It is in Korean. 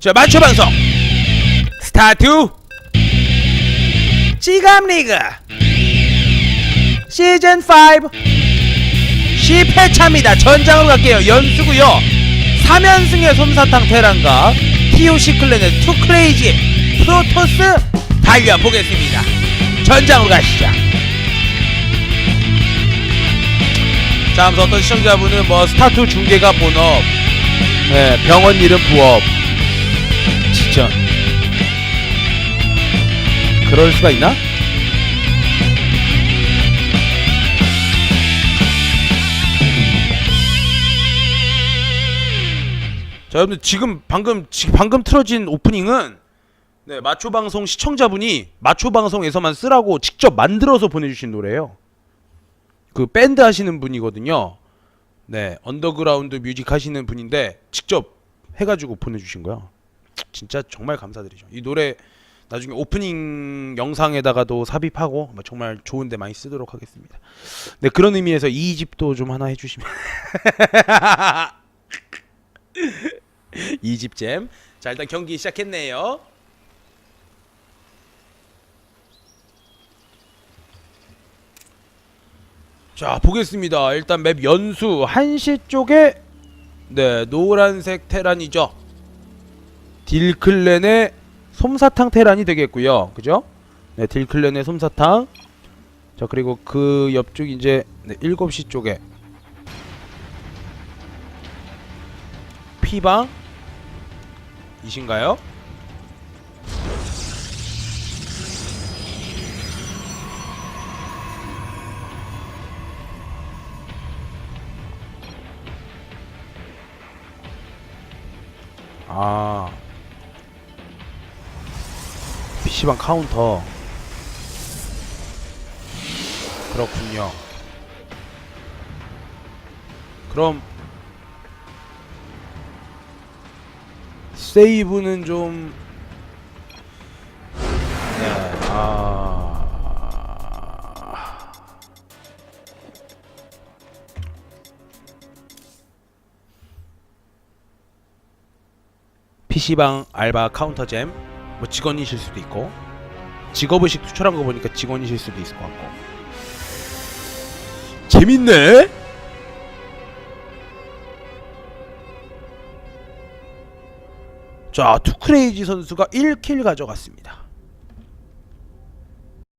자 맞춰 방송. 스타트. 찌감 리그. 시즌 5 10회차입니다. 전장으로 갈게요. 연수구요. 3연승의 솜사탕 테란과 TOC 클랜의 투크레이지 프로토스 달려보겠습니다. 전장으로 가시죠. 자 하면서 어떤 시청자분은 뭐 스타투 중계가 본업 네, 병원 일은 부업 그럴 수가 있나? 자 여러분들 지금 방금 방금 틀어진 오프닝은 네 마초 방송 시청자분이 마초 방송에서만 쓰라고 직접 만들어서 보내주신 노래예요. 그 밴드 하시는 분이거든요. 네 언더그라운드 뮤직 하시는 분인데 직접 해가지고 보내주신 거야. 진짜 정말 감사드리죠. 이 노래 나중에 오프닝 영상에다가도 삽입하고 뭐 정말 좋은데 많이 쓰도록 하겠습니다. 네 그런 의미에서 이 집도 좀 하나 해주시면 이집 잼. 자 일단 경기 시작했네요. 자 보겠습니다. 일단 맵 연수 한시 쪽에 네 노란색 테란이죠. 딜클랜의 솜사탕 테란이 되겠고요. 그죠? 네 딜클랜의 솜사탕. 자 그리고 그 옆쪽 이제 네, 7시 쪽에 피방 이신가요? 아 PC방 카운터. 그렇군요. 그럼 세이브는 좀 네, 아... PC방 알바 카운터잼 뭐 직원이실 수도 있고 직업의식 투철한 거 보니까 직원이실 수도 있을 것 같고 재밌네? 자 투크레이지 선수가 1킬 가져갔습니다